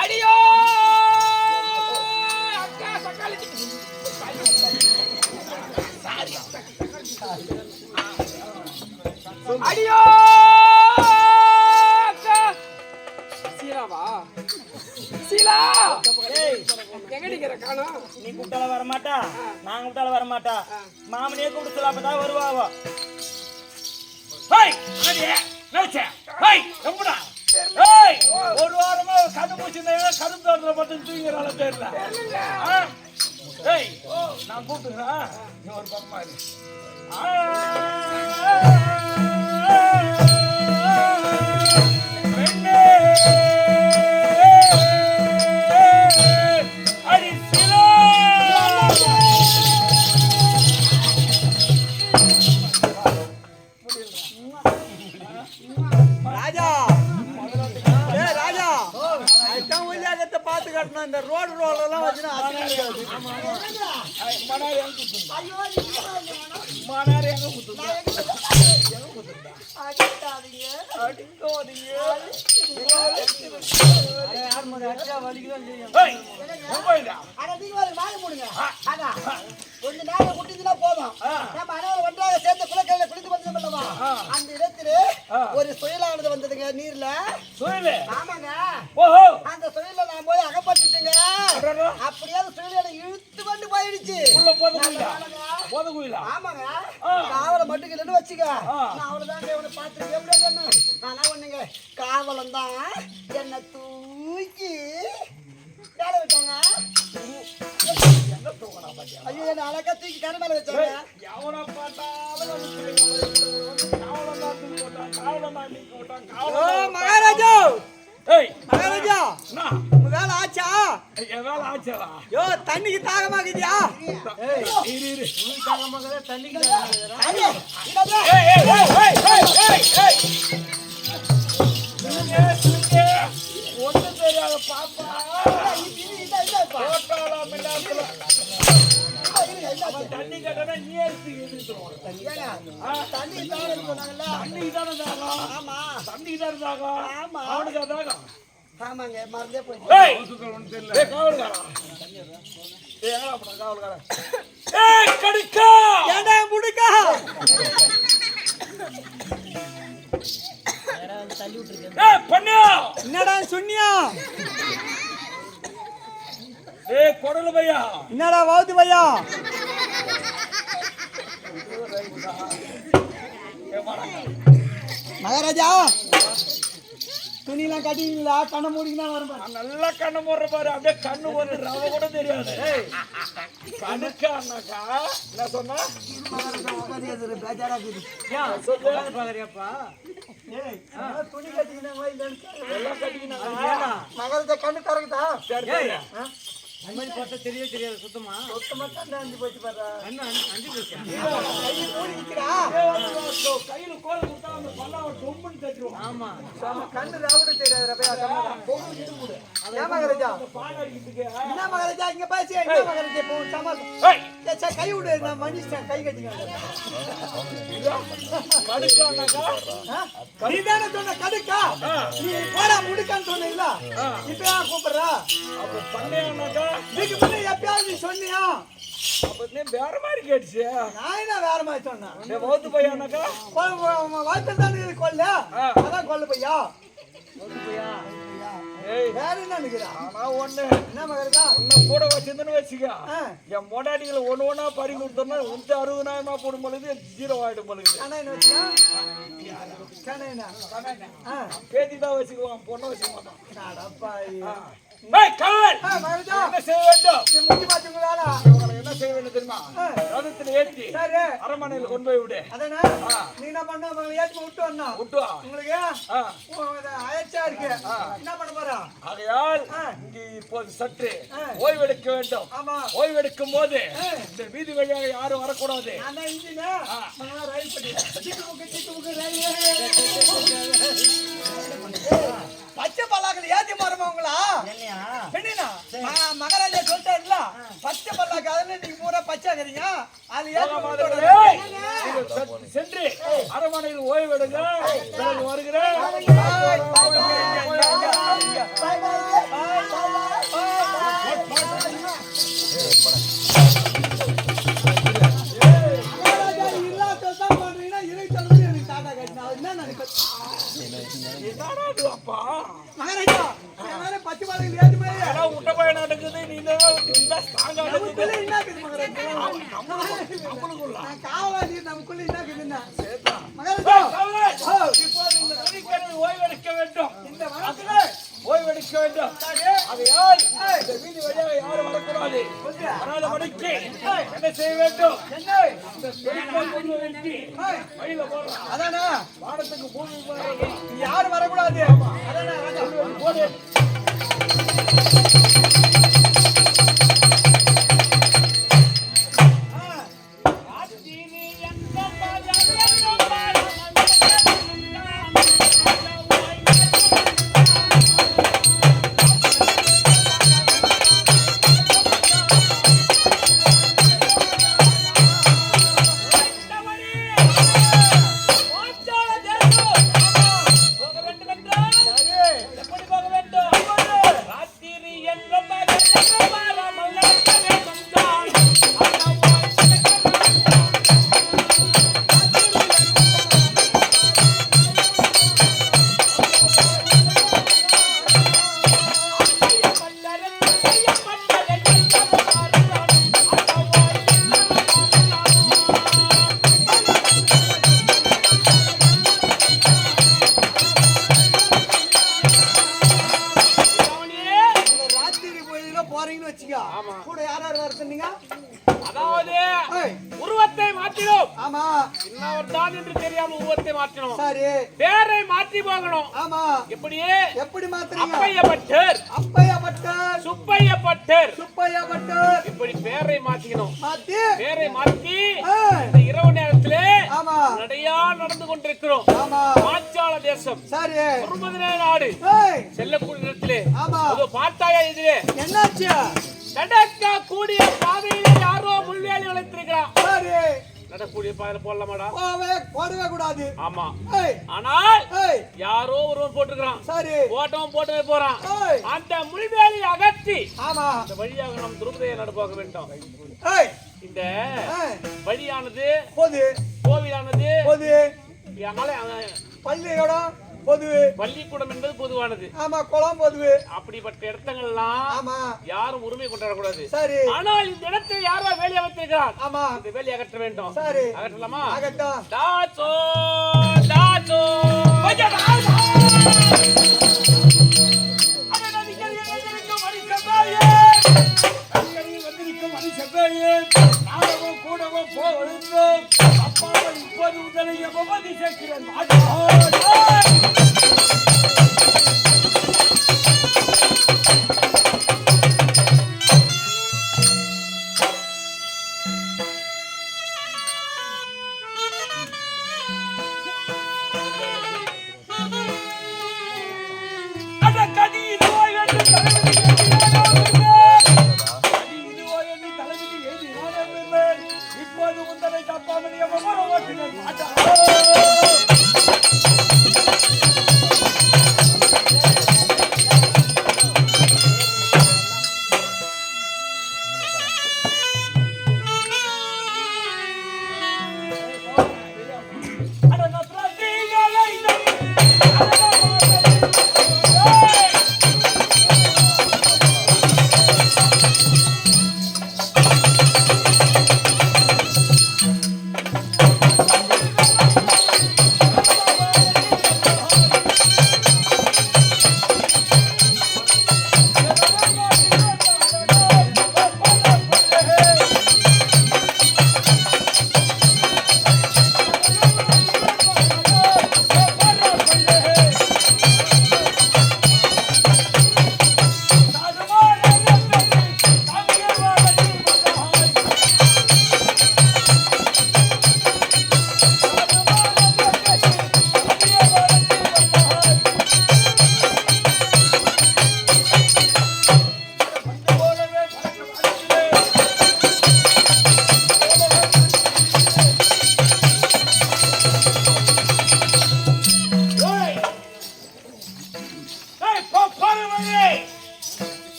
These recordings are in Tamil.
அடியோ அக்கா தக்காளி அடியோ! அக்கா. சீலாவா? சீலா! காணோம் நீ கூப்பிட்டால நான் கூப்பிட்டால மாமனே கூப்பிட்டு சொல்ல அப்பதான் வருவாவோ ஹேய் அடியே ஹேய் ஒரு வாரமா கது மூச்சிருந்தா கது தோட்டத்துல பட்டு தூங்குறால தெரியல. ஆ? நான் கூப்பிட்டுறேன் நீ ஒரு பக்கமா ஒரு சுயலானது வந்ததுங்க நீர்ல சுயலு. ஆமாங்க ஓஹோ. அந்த சுயல நான் போய் அகப்பட்டுட்டுங்க. அப்படியே அந்த சுயல இழுத்து கொண்டு போயிடுச்சு உள்ள போத குயிலா? போத குயிலா? ஆமாங்க. காவலை மட்டும் இல்லைன்னு வச்சுக்க. நான் அவ்வளவுதாங்க இவனை பார்த்துருக்கேன் எப்படி என்ன நான் ஒண்ணுங்க காவலம் தான் என்னை தூக்கி வேலை விட்டாங்க ஐயோ என்ன அழகா தூக்கி கரை மேல வச்சாங்க தண்ணி கட்டணா நீ எடுத்து எடுத்துருவோம் தண்ணி தாகம் சொன்னாங்கல்ல தண்ணிக்கு தானே தாகம் ஆமா தண்ணிக்கு தானே தாகம் ஆமா. அவனுக்கு தாகம் ஆமாங்க மறந்தே என்னடா சொன்னியா? ஏய் கொடல பையா? என்னடா வவுத்து பையா? மகாராஜா துணிலாம் கட்டிங்களா கண்ணை மூடிக்கினா வரும் பாரு. நல்லா கண்ணு மூடுற பாரு. அப்படியே கண்ணு வந்து ரவ கூட தெரியாது. கடுக்கானாக்கா என்ன சொன்னா? துணி கட்டிக்கினா இல்லைன்னு கேளு. எல்லாம் மகாராஜா கண்ணு திறக்குதா சரி சரி. சுத்தமா கண்ணு அஞ்சு போச்சு பாரு. வா, இதோ கையில கோல் கொடுத்தா அந்த பல்லாவ கண்ணு ராவுட தெரியாது மகாராஜா? என்ன மகாராஜா? இங்க பாசி. என்ன மகாராஜா? சே, கை விடு. நான் மனுஷன் கை கடுக்கானாக்கா? நீ தானே சொன்ன கடுக்கா? நீ போடா முடுக்கான்னு சொன்னீங்களா இப்ப கூப்பிடுறா? அப்ப பண்ணையானாக்கா இதுக்கு முன்னே எப்பயாவது நீ சொன்னியா? அப்ப நீ வேற மாதிரி கேட்டுச்சு. நான் என்ன வேற மாதிரி சொன்னேன்? நீ மௌத்து பையனாக்கா வாழ்க்கை தானே கொல்ல அதான் கொல்ல பையா? ஏய். வேற என்ன நினைக்கிறா? ஆனா ஒண்ணு. என்ன மகாராஜா உன்னை கூட வச்சிருந்தேன்னு வச்சுக்க. என் மொடாட்டிகளை ஒண்ணு ஒண்ணா பறி கொடுத்தோம்னா உனக்கு அறுபதாயிரமா போடும் பொழுது ஜீரோ ஆயிடும் பொழுது. பேத்தி தான் வச்சுக்குவான் பொண்ணை வச்சுக்க மாட்டான். என்ன செய்ய வேண்டும்? நீ முட்டி பாத்தீங்களா என்ன செய்ய வேண்டும் தெரியுமா? ரதத்தில் ஏற்றி சரி. அரண்மனையில் கொண்டு போய் விடு. அதானே நீ என்ன பண்ண? உங்களை ஏற்றி விட்டு வரணும். விட்டு. உங்களுக்கு. அயச்சா இருக்கு. என்ன பண்ண போறா? ஆகையால். இங்கு இப்போது சற்று. ஓய்வெடுக்க வேண்டும். ஓய்வெடுக்கும் போது. இந்த வீதி வழியாக யாரும் வரக்கூடாது. ரயில் படி பச்சை பல்லாக்கில் ஏத்தி மாறுமா உங்களா என்னையா என்னண்ணா மகாராஜா சொல்லிட்டாருல பச்சை பல்லாக்கு அதுல நீங்க பூரா பச்சைக்கிறீங்க அது ஏத்தி சென்று அரண்மனையில் ஓய்வெடுங்க வருகிறேன் அதானே? பார்த்தாயா இதிலே என்னாச்சு? நடக்க கூடிய பாதையிலே யாரோ முள்வேலி வளைத்திருக்கிறான் சரி. நடக்கூடிய பாதையில போடலாமாடா? போவே போடவே கூடாது. ஆமா. ஆனால் யாரோ ஒருவன் போட்டிருக்கிறான். சரி. போட்டவன் போட்டவே போறான். அந்த முள்வேலி அகற்றி ஆமா. இந்த வழியாக நாம் துருபதையை நடப்பாக வேண்டும். இந்த வழியானது பொது. கோவிலானது பொது. பள்ளியோட பொது பள்ளிக்கூடம் என்பது பொதுவானது. ஆமா குளம் பொது அப்படிப்பட்ட இடத்தங்கள்லாம் ஆமா. யாரும் உரிமை கொண்டாடக்கூடாது. சரி. ஆனால் இந்த இடத்தில் யாரோ வேலி அமைத்திருக்கிறார் ஆமா. இந்த வேலி அகற்ற வேண்டும். சரி. அகற்றலாமா? ஆகட்டும் தாச்சோ தாச்சோ கூடவும் போவதும் அப்பாவை இப்போது முதலை எவ்வளவு சேர்க்கிறேன் மாட்டோம்.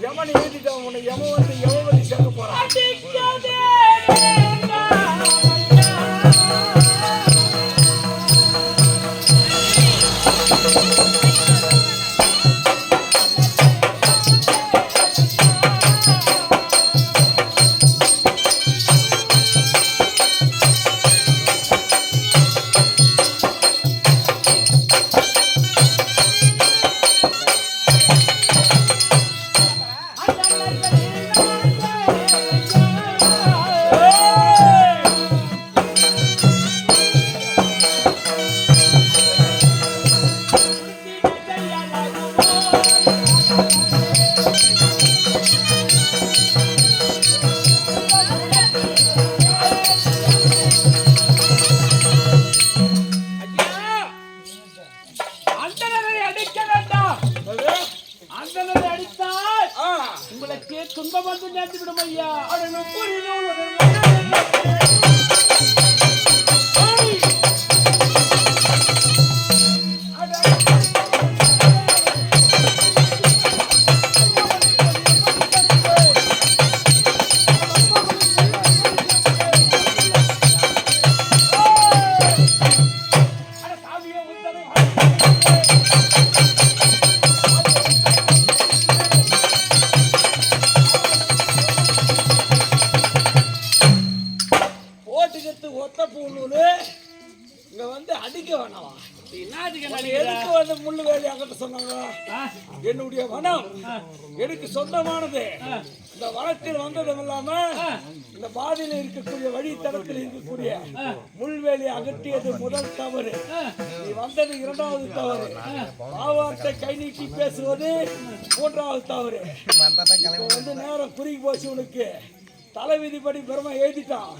யமன் எழுதிட்டான் உன்னை யம வந்து யமவதி சேர்க்க போறான் எதுக்கு வந்து முள்ளு வேலி அங்கிட்ட சொன்னாங்க? என்னுடைய வனம். எனக்கு சொந்தமானது. இந்த வனத்தில் வந்ததும் இல்லாம இந்த பாதையில் இருக்கக்கூடிய வழித்தடத்தில் இருக்கக்கூடிய முள்வேலி அகற்றியது முதல் தவறு. நீ வந்தது இரண்டாவது தவறு. பாவார்த்தை கை நீட்டி பேசுவது மூன்றாவது தவறு. வந்து நேரம் குறுகி போச்சு உனக்கு. தலை விதிப்படி பெருமை எழுதிட்டான்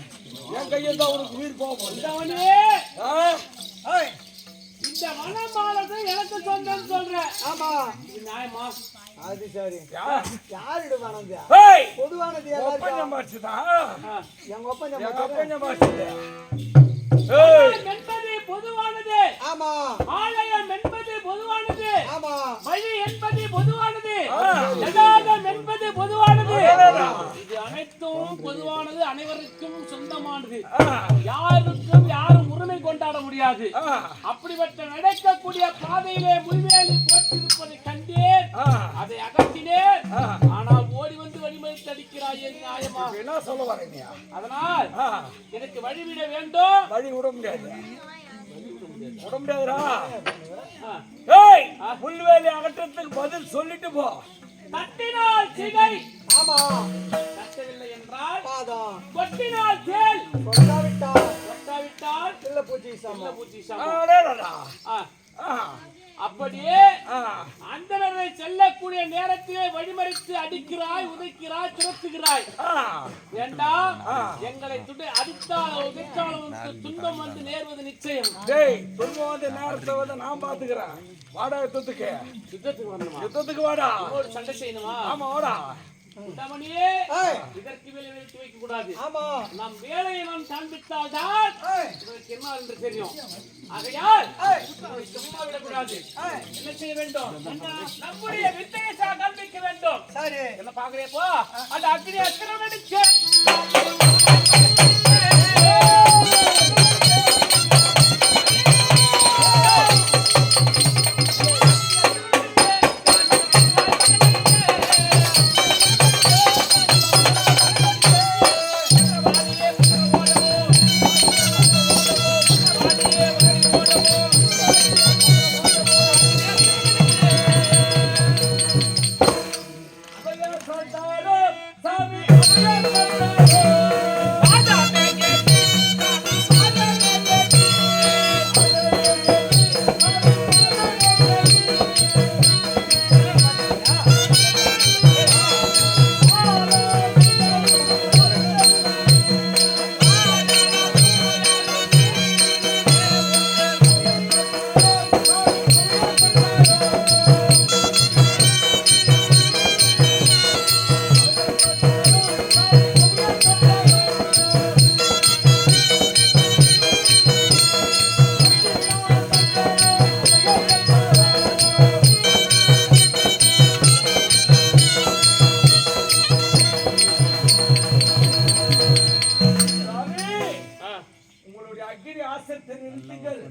என் கையில் தான் உனக்கு உயிர் போகும்? இந்த வனமானது எனக்கு சொந்தம் சொல்றேன் ஆமா. நியாயமா? அது சரி. யா- யாருடைய மனது ஏய்! பொதுவானது. எங்க. ஏய்! என்பது பொதுவானது. ஆமா. ஆலயம் என்பது பொதுவானது. ஆமா. வழி என்பது பொதுவானது. ஜடாகம் என்பது பொதுவானது. இது அனைத்தும் பொதுவானது அனைவருக்கும் சொந்தமானது. யாருக்கும் யாரும் உரிமை கொண்டாட முடியாது. அப்படிப்பட்ட நடக்கக்கூடிய பாதையிலே முள்வேலி போட்டிருப்பதை கண்டேன். அதை அகற்றினேன். ஆனால் ஓடி வந்து வழிமறித்து அடிக்கிறாய் என் நியாயமா? என்ன சொல்ல வர நீ அதனால் எனக்கு வழிவிட வேண்டும். வழி விட முடியாது. விட முடியாதுடா. புல்வேலி அகற்றத்துக்கு பதில் சொல்லிட்டு போ. தட்டினால் சிகை. ஆமா. தட்டவில்லை என்றால் பாதம் கொட்டினால் தேல் கொண்டாவிட்டா கொட்டாவிட்டால் சில்ல பூச்சி சமம். பூச்சி சமம். அப்படியே. அந்தனரை செல்லக்கூடிய நேரத்திலே வழிமறித்து அடிக்கிறாய் உதைக்கிறாய் துரத்துகிறாய். ஆ. எங்களை துடு அடித்தாலோ உதைத்தாலோ துன்பம் வந்து நேர்வது நிச்சயம். டேய் துன்பம் வந்து நேரத்தை வந்து நான் பாத்துக்கிறேன் வாடா யுத்தத்துக்கு. யுத்தத்துக்கு வரணுமா? யுத்தத்துக்கு வாடா. ஒரு சண்டை செய்யணுமா? ஆமா வாடா. இதற்கு மேலே நிறுத்தி வைக்க கூடாது. ஆமா. நம் வேலையை நாம் காண்பித்தால் தான் ஏய். இவருக்கு என்ன என்று தெரியும். ஆகையால் ஏய். என்ன செய்ய வேண்டும்? நம்முடைய வித்தையை காண்பிக்க வேண்டும். சரி. என்ன பாக்குறே போ? அந்த அக்னி அஸ்திரம் அடிச்சு. நிறுத்துங்கள்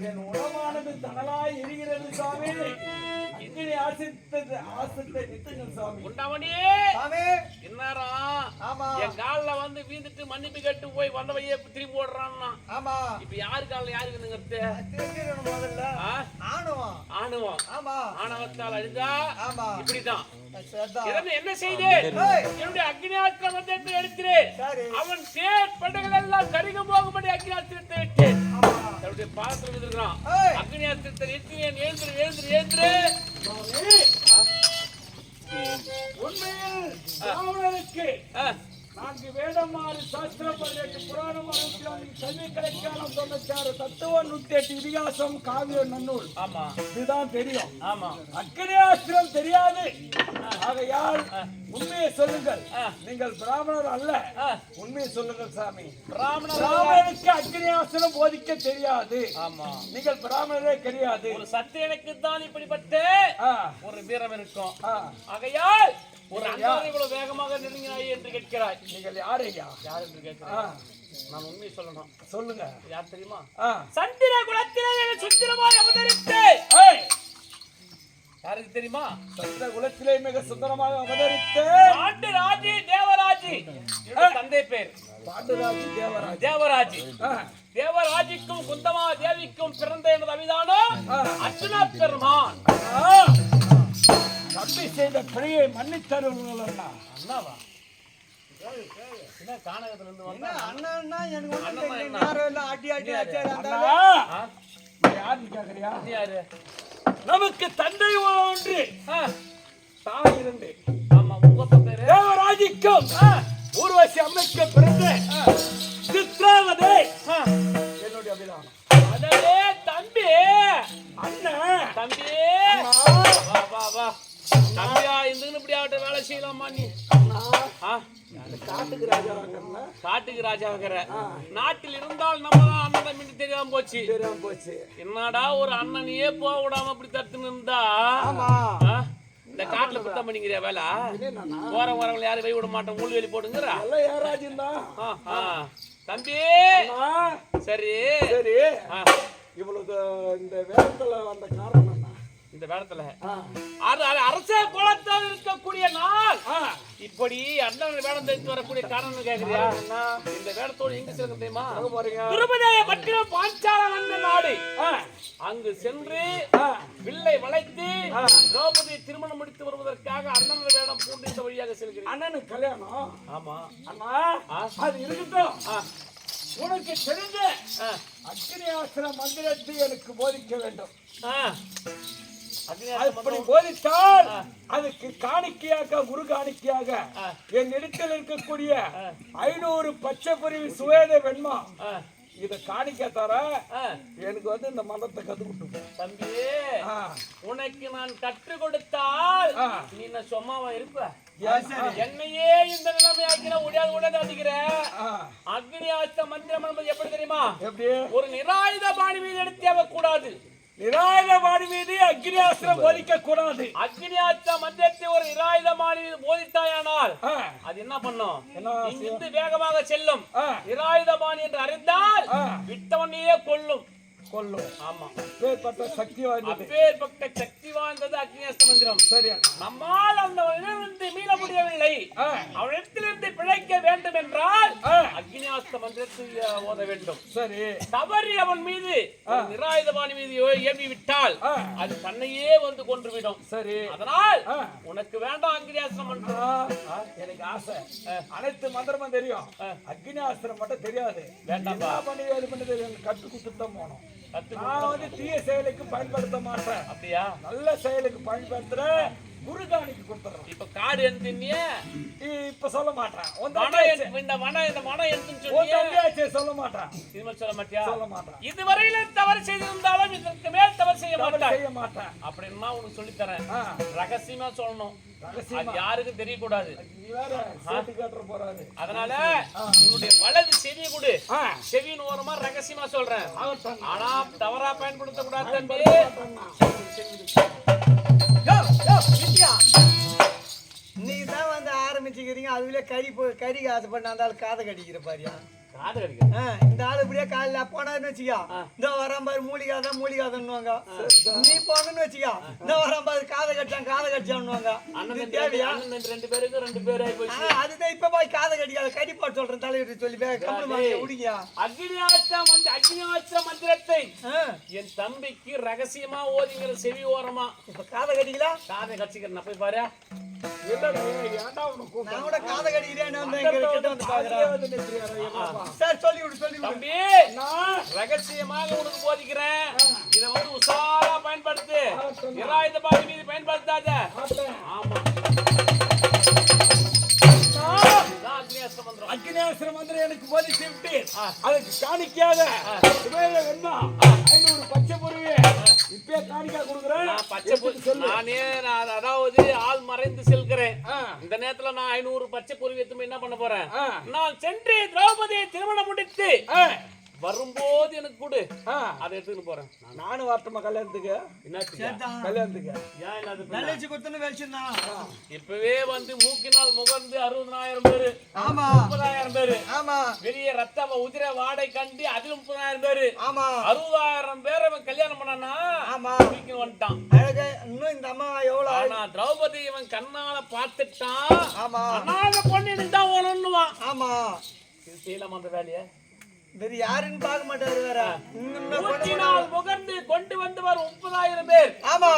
என் உடமானது தனலாய் எரிகிறது சுவாமி அக்னி ஆசித்தது ஆசத்தை நிறுத்துங்கள் சுவாமி உண்டவனே சாமி! என்னடா? ஆமா. என் கால்ல வந்து வீந்துட்டு மன்னிப்பு கேட்டு போய் வந்த வழியே திரும்பி ஓடுறான்னா? ஆமா. இப்ப யாரு கால்ல யாருக்கு நிங்கிறது தெரிஞ்சிடணும் முதல்ல? ஆணுவம் ஆணவம் ஆமா. ஆணவத்தால் அழிஞ்சா ஆமா. இப்படிதான் என்ன செய்தேன் என்னுடைய அக்னியாத்திரம் வந்து எடுக்கிறேன் சரி. அவன் தேர் பண்டுகள் எல்லாம் கருக போகும்படி அக்னியாத்திரத்தை விட்டேன் ஆமா. தன்னுடைய பாதத்தில் இருக்கிறான் ஏய். அக்னியாத்திரத்தை எத்தினேன் எழுந்துரு எழுந்துரு எழுந்துரு உண்மையில் நான்கு வேதம் ஆறு சாஸ்திரம் பதினெட்டு புராணம் அறுபத்தி கல்வி கலைக்காலம் தொண்ணூத்தாறு தத்துவம் நூத்தி எட்டு இதிகாசம் காவியம் நன்னூல். ஆமா. இதுதான் தெரியும். ஆமா. அக்னியாஸ்திரம் தெரியாது. ஆகையால் உண்மையை சொல்லுங்கள். நீங்கள் பிராமணர் அல்ல. உண்மையை சொல்லுங்கள் சாமி. பிராமண பிராமணனுக்கு அக்னியாஸ்திரம் போதிக்க தெரியாது. ஆமா. நீங்கள் பிராமணரே கிடையாது. ஒரு சத்தியனுக்கு தான் இப்படிப்பட்ட ஒரு வீரம் இருக்கும். ஆகையால் ஒரு அண்ணாவை இவ்வளவு வேகமாக நெருங்கினாய் என்று கேட்கிறாய். நீங்கள் யார் ஐயா? யார் என்று ஆ, கேட்கிறாய் நான் உண்மையை சொல்லணும். சொல்லுங்க. யார் தெரியுமா. சந்திர குலத்திலே சுத்திரமாய் அவதரித்து. யாருக்கு தெரியுமா? சந்திர குலத்திலே மிக சுந்தரமாக அவதரித்த. பாண்டு ராஜி தேவராஜி. தந்தை பேர். பாண்டுராஜி தேவராஜ். தேவராஜி. தேவராஜிக்கும் குந்தமா தேவிக்கும் பிறந்த எனது அபிதானம் ஆ. அர்ஜுனா பெருமான். தம்பி செய்த பிழையை மன்னித்தருங்கள் அண்ணா அண்ணாவா? என்ன கானகத்துல இருந்து என்ன வந்தா அண்ணன்னா எனக்கு ஒண்ணும் அண்ணன்னா தெரியல. என்ன? யாரும் இல்ல, அடி அடி அடிச்சாரு அண்ணா! யாருன்னு கேக்குறியா? யாரு? நமக்கு தந்தை ஒன்று. ஆ, தாய் இருந்து ஆமா தேவராஜிக்கும் ஊர்வசி அம்மைக்கு பிறந்த சித்ராவதே. ஆ, என்னுடைய அபிதானம் அடடே தம்பி! அண்ணன் தம்பி! அண்ணா, வா வா வா. தம்பியா இருந்துன்னு இப்படி ஆகட்டும் வேலை செய்யலாமா நீ? காட்டுக்கு ராஜா காட்டுக்கு ராஜாங்கிற நாட்டில் இருந்தால் நம்ம தான் அண்ணன் தம்பி தெரியாம போச்சு. தெரியாம போச்சு. என்னடா ஒரு அண்ணனையே போக விடாம இப்படி தடுத்துன்னு இருந்தா? இந்த காட்டுல சுத்தம் பண்ணிக்கிறியா வேலை? போற வரவங்களை யாரும் கை விட மாட்டோம். முள் வெளி ஆ. தம்பி! சரி. சரி. இவ்வளவு இந்த வேகத்துல வந்த காரணம் இந்த வேடத்துல. அரச குலத்தில் இருக்கக்கூடிய நாள். இப்படி அண்ணன் வேடம் தெரிஞ்சு வரக்கூடிய காரணம் கேக்குறியா? இந்த வேடத்தோட எங்க செல்ல தெரியுமா? திருமதிய பட்டினம் பாஞ்சால வந்த நாடு. அங்கு சென்று வில்லை வளைத்து. திரௌபதி திருமணம் முடித்து வருவதற்காக அண்ணன் வேடம் பூண்டு இந்த வழியாக செல்கிறேன். அண்ணனுக்கு கல்யாணம்? ஆமா. அண்ணா. அது இருக்கட்டும். உனக்கு ஆ, அக்னியாஸ்திர மந்திரத்தை எனக்கு போதிக்க வேண்டும். அக்னி அப்படி போதித்தால் அதுக்கு காணிக்கையாக குரு காணிக்கையாக என் இடத்தில் இருக்கக்கூடிய ஐநூறு பச்சை பிரிவு சுவேத வெண்மா. இத காணிக்க தர. எனக்கு வந்து இந்த மதத்தை கத்துக்கிட்டு தம்பி உனக்கு நான் கற்றுக் கொடுத்தால். நீ சும்மாவா இருப்ப? என்னையே இந்த நிலைமை உடையாது உடையாது அடிக்கிற ஆ, அக்னி ஆஸ்த மந்திரம் என்பது எப்படி தெரியுமா? எப்படி? ஒரு நிராயுத பாணி மீது எடுத்து கூடாது நிராயுதபாணி மீது அக்னியாஸ்திரம் போதிக்க கூடாது அக்னி ஆஸ்த மந்திரத்தை ஒரு நிராயுத பாணி மீது போதித்தாயானால் அது என்ன பண்ணும்? இங்கிருந்து வேகமாக செல்லும். ஆ, நிராயுத பாணி என்று அறிந்தால். விட்டவனையே கொல்லும். கொல்லும். ஆமா. பேர்பட்ட சக்தி வாய்ந்தது. அப்பேற்பட்ட சக்தி வாய்ந்தது அக்னியாஸ்த மந்திரம். சரி. நம்மால் அந்த இடமிருந்து மீள முடியவில்லை. அவனிடத்திலிருந்து பிழைக்க வேண்டும் என்றால் அக்னியாஸ்த மந்திரத்தை அஹ், ஓத வேண்டும். சரி. தவறி அவன் மீது நிராயுதபாணி மீது ஏவி விட்டால். அது தன்னையே வந்து கொன்றுவிடும். சரி. அதனால். உனக்கு வேண்டாம் அக்னியாஸ்த மந்திரம். எனக்கு ஆசை. அனைத்து மந்திரமும் தெரியும். அக்னி ஆஸ்திரம் மட்டும் தெரியாது. வேண்டாம்பா. என்ன பண்ணி பண்ணி தெரியும். கத்து தான் போகணும். கத்து நான் வந்து தீய செயலுக்கு பயன்படுத்த மாட்டேன். அப்படியா? நல்ல செயலுக்கு பயன்படுத்துறேன். குருகாணிக்கு கொடுத்துறேன் இப்ப காடு எடுத்துனிய இப்ப சொல்ல மாட்டேன். இந்த மனம் இந்த மனம் எடுத்துன்னு சொல்ல மாட்டேன். இது சொல்ல மாட்டியா? சொல்ல மாட்டேன். இதுவரையில தவறு செய்திருந்தாலும் இதற்கு மேல் தவறு செய்ய மாட்டாய் செய்ய மாட்டேன். அப்படின்னா உனக்கு சொல்லித்தரேன். ஆ, ரகசியமா சொல்லணும். அது யாருக்கும் தெரியக்கூடாது. அதனால உன்னுடைய வலது செவியை கொடு. செவியின் ஓரமா ரகசியமா சொல்றேன். ஆனா தவறா பயன்படுத்த கூடாது. நீ தான் வந்து ஆரம்பிச்சுக்கிறீங்க. அதுல கறி போ- கறி காசு பண்ண அந்த ஆள் காதை கடிக்கிற பாரியா? இந்த ஆளு இப்படியே காலையில போனான்னு வச்சுக்கோ. இந்த வரான் பாரு மூலிகாதான் மூலிகாதன்னுவாங்க. நீ போனன்னு வச்சுக்கோ. இந்த வரான் பாரு காதை கடிச்சான் காதை தம்பி, தேவையா? ரெண்டு பேருக்கு ரெண்டு பேர் அதுதான் இப்ப போய் காதை கடிக்காத கடி போட்டு சொல்றேன் தலைவர் சொல்லி வாங்க விடுங்க அக்னியாச்ச மந்தி அக்னியாச்ச மந்திரத்தை. என் தம்பிக்கு ரகசியமா ஓதிங்கிற செவி ஓரமா. இப்ப காதை கடிக்கலாம் காதை கட்சிக்கிறேன் போய் பாரு? நான் கூட காதை கடிக்கிறேன்னு சார் சொல்லி விடு சொல்லி விடு. தம்பி நான் ரகசியமாக உனக்கு போதிக்கிறேன். இத வந்து உசாரா பயன்படுத்து. இராயுத பாதி மீது பயன்படுத்தாத. ஆமா. அக்னியாஸ்திர மந்திரம் எனக்கு போதித்து விட்டேன் அதுக்கு சுமையில வேணுமா? ஐநூறு பச்சை பொருவே இப்பயே காணிக்கா கொடுக்குறேன். பச்சை பொ- நானே அதாவது ஆள் மறைந்து. இந்த நேரத்துல நான் ஐநூறு பச்சை பொருள் எடுத்து என்ன பண்ண போறேன். நான் சென்று திரௌபதியை திருமணம் முடித்து வரும்போது எனக்கு கொடு. ஆ. அதை எடுத்துட்டு போறேன். நானும் வரட்டுமா கல்யாணத்துக்கு. என்னாச்சு கல்யாணத்துக்கு. ஏன் இல்லாத இப்பவே வந்து மூக்கினால் முகர்ந்து அறுபதாயிரம் பேரு. ஆமா. முப்பதாயிரம் பேரு. ஆமா. பெரிய ரத்த உதிர வாடை கண்டு அதில் முப்பதாயிரம் பேரு. ஆமா. அறுபதாயிரம் பேரை அவன் கல்யாணம் பண்ணானா ஆமா. தூக்கின்னு வந்துட்டான். அழகு இன்னும் இந்த அம்மா எவ்வளவு. ஆனா திரௌபதி இவன் கண்ணால பார்த்துட்டான். ஆமா. அனாத பொண்ணு தான் வேணும்னுவான் ஆமா. இது செய்யலாமா அந்த வேலையை? வேற யாருன்னு பார்க்க மாட்டாரு வேற முகர்ந்து கொண்டு வந்தவர் முப்பதாயிரம் பேர். ஆமா.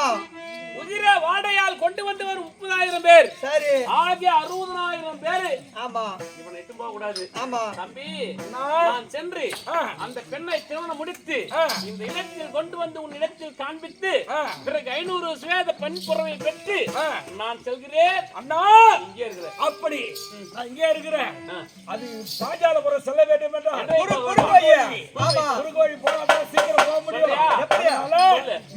கொண்டு வந்தவர் முப்பதாயிரம் பேர். சரி. ஆகிய அறுபதாயிரம் பேரு. ஆமா. இவனை இட்டு போக கூடாது. ஆமா. தம்பி நான் நான் சென்று. அந்த பெண்ணை திருமணம் முடித்து. இந்த இடத்தில் கொண்டு வந்து உன் இடத்தில் காண்பித்து. பிறகு ஐநூறு சுவேத பெண் புறவை பெற்று. நான் செல்கிறேன். அண்ணா. இங்கே இருக்கிறேன் அப்படி. நான் இங்கே இருக்கிறேன். அது பாஞ்சாலபுரம் செல்ல வேண்டும் என்றால். இப்ப குறுக்கோழி. போனாதான் சீக்கிரம் போக முடியும்.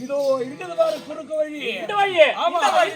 இதோ இருக்குது பாரு குறுக்கு வழி. இந்த வழியே ஆமா.